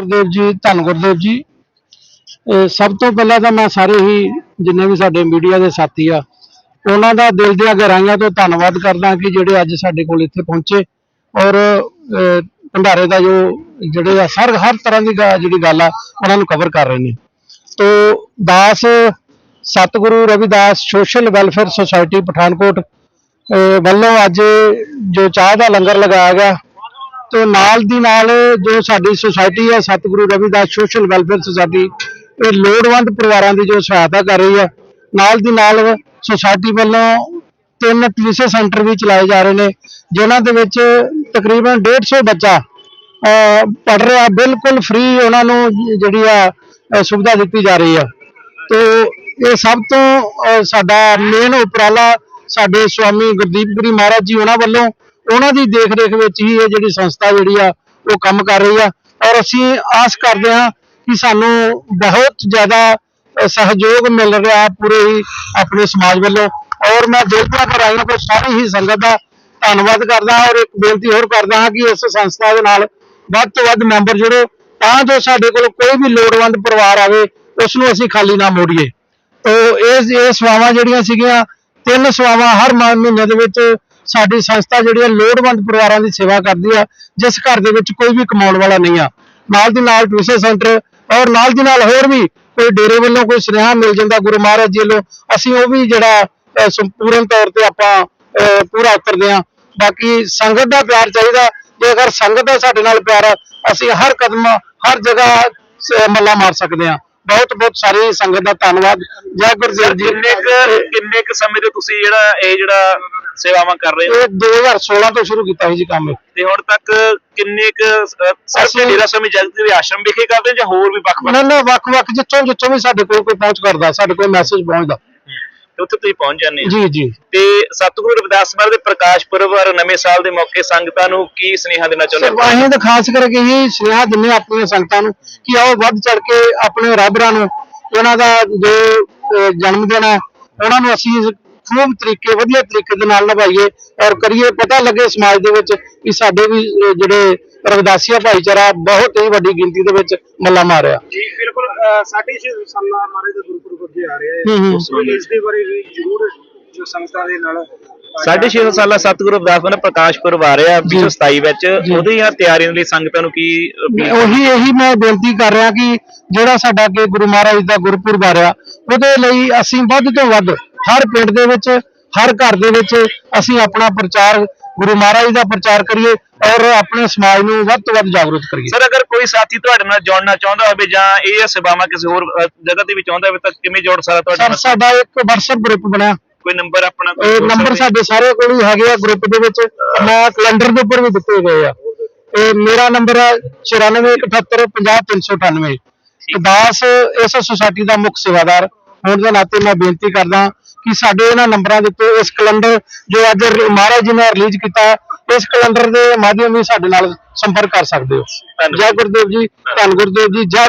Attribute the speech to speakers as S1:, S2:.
S1: ਗੁਰਦੇਵ ਜੀ, ਧੰਨ ਗੁਰਦੇਵ ਜੀ। ਸਭ ਤੋਂ ਪਹਿਲਾਂ ਤਾਂ ਮੈਂ ਸਾਰੇ ਹੀ ਜਿੰਨੇ ਵੀ ਸਾਡੇ ਮੀਡੀਆ ਦੇ ਸਾਥੀ ਆ, ਉਹਨਾਂ ਦਾ ਦਿਲ ਦੀਆਂ ਗਹਿਰਾਈਆਂ ਤੋਂ ਧੰਨਵਾਦ ਕਰਦਾ ਕਿ ਜਿਹੜੇ ਅੱਜ ਸਾਡੇ ਕੋਲ ਇੱਥੇ ਪਹੁੰਚੇ। ਔਰ ਭੰਡਾਰੇ ਦਾ ਜੋ ਜਿਹੜੇ ਆ ਸਰ ਹਰ ਤਰ੍ਹਾਂ ਦੀ ਗਾ- ਜਿਹੜੀ ਗੱਲ ਆ, ਉਹਨਾਂ ਨੂੰ ਕਵਰ ਕਰ ਰਹੇ ਨੇ। ਤੋ ਦਾਸ Satguru Ravidas social welfare society Pathankot ਵੱਲੋਂ ਅੱਜ ਜੋ ਚਾਹ ਦਾ ਲੰਗਰ ਲਗਾਇਆ ਗਿਆ ਤੇ ਨਾਲ ਦੀ ਨਾਲ ਜੋ ਸਾਡੀ ਸੁਸਾਇਟੀ ਹੈ, ਸਤਿਗੁਰੂ ਰਵਿਦਾਸ ਸੋਸ਼ਲ ਵੈਲਫੇਅਰ ਸੁਸਾਇਟੀ ਇਹ ਲੋੜਵੰਦ ਪਰਿਵਾਰਾਂ ਦੀ ਜੋ ਸਹਾਇਤਾ ਕਰ ਰਹੀ ਹੈ, ਨਾਲ ਦੀ ਨਾਲ ਸੁਸਾਇਟੀ ਵੱਲੋਂ ਤਿੰਨ ਟਿਊਸ਼ਨ ਸੈਂਟਰ ਵੀ ਚਲਾਏ ਜਾ ਰਹੇ ਨੇ, ਜਿਨ੍ਹਾਂ ਦੇ ਵਿੱਚ ਤਕਰੀਬਨ 150 ਬੱਚਾ ਪੜ ਰਿਹਾ, ਬਿਲਕੁਲ ਫ੍ਰੀ ਉਹਨਾਂ ਨੂੰ ਜਿਹੜੀ ਆ ਸੁਵਿਧਾ ਦਿੱਤੀ ਜਾ ਰਹੀ ਆ। ਤੇ ਇਹ ਸਭ ਤੋਂ ਸਾਡਾ ਮੇਨ ਉਪਰਾਲਾ ਸਾਡੇ ਸਵਾਮੀ ਗੁਰਦੀਪ ਗੁਰੀ ਮਹਾਰਾਜ ਜੀ ਉਹਨਾਂ ਵੱਲੋਂ ਉਹਨਾਂ ਦੀ ਦੇਖ ਰੇਖ ਵਿੱਚ ਹੀ ਇਹ ਜਿਹੜੀ ਸੰਸਥਾ ਜਿਹੜੀ ਆ, ਉਹ ਕੰਮ ਕਰ ਰਹੀ ਆ। ਔਰ ਅਸੀਂ ਆਸ ਕਰਦੇ ਹਾਂ ਕਿ ਸਾਨੂੰ ਬਹੁਤ ਜ਼ਿਆਦਾ ਸਹਿਯੋਗ ਮਿਲ ਰਿਹਾ ਪੂਰੇ ਹੀ ਆਪਣੇ ਸਮਾਜ ਵੱਲੋਂ। ਔਰ ਮੈਂ ਦੇਵਤਾ ਕਰਾਈਆਂ ਕੋ ਸਾਰੀ ਹੀ ਸੰਗਤ ਦਾ ਧੰਨਵਾਦ ਕਰਦਾ ਔਰ ਇੱਕ ਬੇਨਤੀ ਹੋਰ ਕਰਦਾ ਹਾਂ ਕਿ ਇਸ ਸੰਸਥਾ ਦੇ ਨਾਲ ਵੱਧ ਤੋਂ ਵੱਧ ਮੈਂਬਰ ਜੁੜੋ, ਤਾਂ ਜੋ ਸਾਡੇ ਕੋਲ ਕੋਈ ਵੀ ਲੋੜਵੰਦ ਪਰਿਵਾਰ ਆਵੇ ਉਸ ਨੂੰ ਅਸੀਂ ਖਾਲੀ ਨਾ ਮੋੜੀਏ। ਤੋ ਇਹ ਇਹ ਸੇਵਾਵਾਂ ਜਿਹੜੀਆਂ ਸੀਗੀਆਂ, ਤਿੰਨ ਸੇਵਾਵਾਂ ਹਰ ਮਹੀਨੇ ਦੇ ਵਿੱਚ ਸਾਡੀ ਸੰਸਥਾ ਜਿਹੜੀ ਹੈ ਲੋੜਵੰਦ ਪਰਿਵਾਰਾਂ ਦੀ ਸੇਵਾ ਕਰਦੀ ਆ ਜਿਸ ਘਰ ਦੇ ਵਿੱਚ ਕੋਈ ਵੀ ਕਮਾਉਣ ਵਾਲਾ ਨਹੀਂ ਆ। ਨਾਲ ਦੀ ਨਾਲ ਟਿਊਸ਼ਨ ਸੈਂਟਰ ਔਰ ਨਾਲ ਦੀ ਨਾਲ ਹੋਰ ਵੀ ਕੋਈ ਡੇਰੇ ਵੱਲੋਂ ਕੋਈ ਸੁਨੇਹਾ ਮਿਲ ਜਾਂਦਾ ਗੁਰੂ ਮਹਾਰਾਜ ਜੀ ਵੱਲੋਂ ਅਸੀਂ ਉਹ ਵੀ ਜਿਹੜਾ ਸੰਪੂਰਨ ਤੌਰ ਤੇ ਆਪਾਂ ਪੂਰਾ ਉਤਰਦੇ ਆ। ਬਾਕੀ ਸੰਗਤ ਦਾ ਪਿਆਰ ਚਾਹੀਦਾ ਜੇ ਅਗਰ ਸੰਗਤ ਦਾ ਸਾਡੇ ਨਾਲ ਪਿਆਰ ਆ, ਅਸੀਂ ਹਰ ਕਦਮ ਹਰ ਜਗ੍ਹਾ ਸ- ਮੱਲਾ ਮਾਰ ਸਕਦੇ ਆ। ਬਹੁਤ ਬਹੁਤ ਸਾਰੀ ਸੰਗਤ ਦਾ ਧੰਨਵਾਦ। ਜੈ ਗੁਰਦੇਵ ਜੀ।
S2: ਕਿੰਨੇ ਕੁ ਕਿੰਨੇ ਕੁ ਸਮੇਂ ਤੋਂ ਤੁਸੀਂ ਜਿਹੜਾ ਇਹ ਜਿਹੜਾ ਸੇਵਾਵਾਂ ਕਰ ਰਹੇ ਹੋ?
S1: ਇਹ 2016 ਤੋਂ ਸ਼ੁਰੂ ਕੀਤਾ ਸੀ ਜੀ ਕੰਮ।
S2: ਤੇ ਹੁਣ ਤੱਕ ਕਿੰਨੇ ਕੁ ਸਿਰਫ
S1: ਅਸੀਂ-
S2: ਡੇਰਾ ਸਮੀ ਜਗਤ ਦੇ ਆਸ਼ਰਮ ਵਿਖੇ ਕਰਦੇ ਜਾਂ ਹੋਰ ਵੀ ਵੱਖ ਵੱਖ
S1: ਨਾ ਨਾ ਵੱਖ ਵੱਖ ਜਿੱਥੋਂ ਜਿੱਥੋਂ ਵੀ ਸਾਡੇ ਕੋਲ ਕੋਈ ਪਹੁੰਚ ਕਰਦਾ ਸਾਡੇ ਕੋਲ ਮੈਸੇਜ ਪਹੁੰਚਦਾ।
S2: ਤੇ ਉੱਥੇ ਤੁਸੀਂ ਪਹੁੰਚ ਜਾਂਦੇ ਹੋ?
S1: ਜੀ ਜੀ।
S2: ਤੇ ਸਤਿਗੁਰੂ ਰਵਿਦਾਸ ਮਹਾਰਾਜ ਦੇ ਪ੍ਰਕਾਸ਼ ਪੁਰਬ ਔਰ ਨਵੇਂ ਸਾਲ ਦੇ ਮੌਕੇ ਸੰਗਤਾਂ ਨੂੰ ਕੀ ਸੁਨੇਹਾ ਦੇਣਾ ਚਾਹੁੰਦੇ ਹੋ?
S1: ਅਸੀਂ ਤਾਂ ਖਾਸ ਕਰਕੇ ਇਹ ਸੁਨੇਹਾ ਹਾਂ ਆਪਣੀਆਂ ਸੰਗਤਾਂ ਨੂੰ ਕਿ ਆਓ ਵੱਧ ਚੜ ਕੇ ਆਪਣੇ ਰੱਬਰਾਂ ਨੂੰ ਉਹਨਾਂ ਦਾ ਜੋ ਜਨਮ ਦਿਨ ਹੈ ਉਹਨਾਂ ਨੂੰ ਅਸੀਂ ਖੂਬ ਤਰੀਕੇ ਵਧੀਆ ਤਰੀਕੇ ਦੇ ਨਾਲ ਨਿਭਾਈਏ ਔਰ ਕਰੀਏ। ਪਤਾ ਲੱਗੇ ਸਮਾਜ ਦੇ ਵਿੱਚ ਕਿ ਸਾਡੇ ਵੀ ਜਿਹੜੇ ਰਵਿਦਾਸੀਆ ਭਾਈਚਾਰਾ ਬਹੁਤ ਹੀ ਵੱਡੀ ਗਿਣਤੀ ਦੇ ਵਿੱਚ ਮੱਲਾ ਮਾਰਿਆ।
S3: ਜੀ ਬਿਲਕੁਲ ਸਾਡੇ ਛੇ ਸਾਲਾਂ ਮਹਾਰਾਜ ਦਾ ਗੁਰਪੁਰਬ ਅੱਗੇ ਆ ਰਿਹਾ
S1: ਹੂੰ, ਹੂੰ।
S3: ਹੈ। ਸੋ ਇਸ ਦੇ ਬਾਰੇ ਵੀ ਜ਼ਰੂਰ ਜੋ ਸੰਗਤਾਂ ਦੇ ਨਾਲ
S2: ਸਾਢੇ ਛੇ ਸੌ ਸਾਲਾ ਸਤਿਗੁਰੂ ਰਵਿਦਾਸ ਮਹਾਰਾਜ ਪ੍ਰਕਾਸ਼ ਪੁਰਬ ਆ ਰਿਹਾ 2027 ਵਿੱਚ। ਉਹਦੀਆਂ ਤਿਆਰੀਆਂ ਲਈ ਸੰਗਤਾਂ ਨੂੰ ਕੀ
S1: ਉਹੀ ਇਹੀ ਮੈਂ ਬੇਨਤੀ ਕਰ ਰਿਹਾ ਕਿ ਜਿਹੜਾ ਸਾਡਾ ਅੱਗੇ ਗੁਰੂ ਮਹਾਰਾਜ ਦਾ ਗੁਰਪੁਰਬ ਆ ਰਿਹਾ ਉਹਦੇ ਲਈ ਅਸੀਂ ਵੱਧ ਤੋਂ ਵੱਧ ਹਰ ਪਿੰਡ ਦੇ ਵਿੱਚ ਹਰ ਘਰ ਦੇ ਵਿੱਚ ਅਸੀਂ ਆਪਣਾ ਪ੍ਰਚਾਰ ਗੁਰੂ ਮਹਾਰਾਜ ਦਾ ਪ੍ਰਚਾਰ ਕਰੀਏ ਔਰ ਆਪਣੇ ਸਮਾਜ ਨੂੰ ਵੱਧ ਤੋਂ ਵੱਧ ਜਾਗਰੂਕ ਕਰੀਏ।
S2: ਸਰ ਅਗਰ ਕੋਈ ਸਾਥੀ ਤੁਹਾਡੇ ਨਾਲ ਜੁੜਨਾ ਚਾਹੁੰਦਾ ਹੋਵੇ ਜਾਂ ਇਹ ਸੇਵਾਵਾਂ ਕਿਸੇ ਹੋਰ ਜਗ੍ਹਾ ਤੇ ਵੀ ਚਾਹੁੰਦਾ ਹੋਵੇ ਤਾਂ ਕਿਵੇਂ ਜੁੜ ਸਕਦਾ ਤੁਹਾਡੇ
S1: ਸਰ ਸਾਡਾ ਇੱਕ WhatsApp ਗਰੁੱਪ ਬਣਿਆ।
S2: ਕੋਈ ਨੰਬਰ ਆਪਣਾ?
S1: ਇਹ ਨੰਬਰ? ਸਾਡੇ ਸਾਰੇ ਕੋਲ ਹੀ ਹੈਗੇ ਆ ਗਰੁੱਪ ਦੇ ਵਿੱਚ। ਮੈਂ ਕੈਲੰਡਰ ਦੇ ਉੱਪਰ ਵੀ ਦਿੱਤੇ ਗਏ ਆ। ਤੇ ਮੇਰਾ ਨੰਬਰ ਹੈ 9417500398 ਦਾਸ ਇਸ ਸੁਸਾਇਟੀ ਦਾ ਮੁੱਖ ਸੇਵਾਦਾਰ। ਹੋਣ ਦੇ ਨਾਤੇ ਮੈਂ ਬੇਨਤੀ ਕਰਦਾ ਕਿ ਸਾਡੇ ਇਹਨਾਂ ਨੰਬਰਾਂ ਦੇ ਉੱਤੇ ਇਸ ਕੈਲੰਡਰ ਜੋ ਅੱਜ ਮਹਾਰਾਜ ਜੀ ਨੇ ਰਿਲੀਜ਼ ਕੀਤਾ ਇਸ ਕੈਲੰਡਰ ਦੇ ਮਾਧਿਅਮ ਵੀ ਸਾਡੇ ਨਾਲ ਸੰਪਰਕ ਕਰ ਸਕਦੇ ਹੋ। ਜੈ ਗੁਰਦੇਵ ਜੀ ਧੰਨ ਗੁਰਦੇਵ ਜੀ ਜੈ